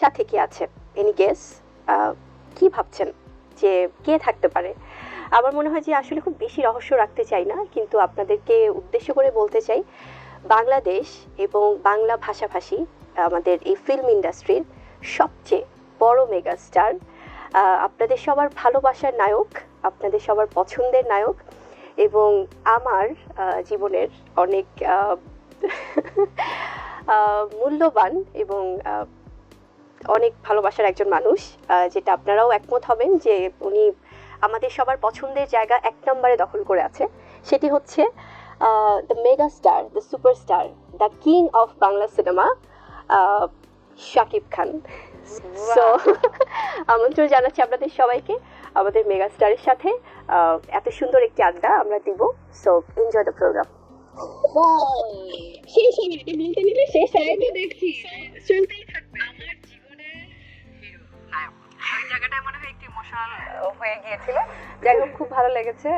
সাথে থেকে আছে। এনি গেস কি ভাবছেন যে কে থাকতে পারে? আমার মনে হয় যে আসলে খুব বেশি রহস্য রাখতে চাই না, কিন্তু আপনাদেরকে উদ্দেশ্য করে বলতে চাই, বাংলাদেশ এবং বাংলা ভাষাভাষী আমাদের এই ফিল্ম ইন্ডাস্ট্রির সবচেয়ে বড় মেগাস্টার আপনাদের সবার ভালোবাসার নায়ক, আপনাদের সবার পছন্দের নায়ক এবং আমার জীবনের অনেক মূল্যবান এবং অনেক ভালোবাসার একজন মানুষ যেটা আপনারাও একমত হবেন যে উনি আমাদের সবার পছন্দের জায়গা এক নম্বরে দখল করে আছে। সেটি হচ্ছে the mega star the superstar the king of Bangla cinema Shakib Khan. So আমন্ত্রণ জানাচ্ছি আপনাদের সবাইকে আমাদের মেগা স্টারের সাথে। আহ, এত সুন্দর একটি আড্ডা আমরা দিব। সো এনজয় দ্য প্রোগ্রাম শেষ বলতে নিলে শেষ হবে দেখছি। চলতেই জায়গাটায় মনে হয় একটু ইমোশনাল হয়ে গিয়েছিল। যাই হোক খুব ভালো লেগেছে।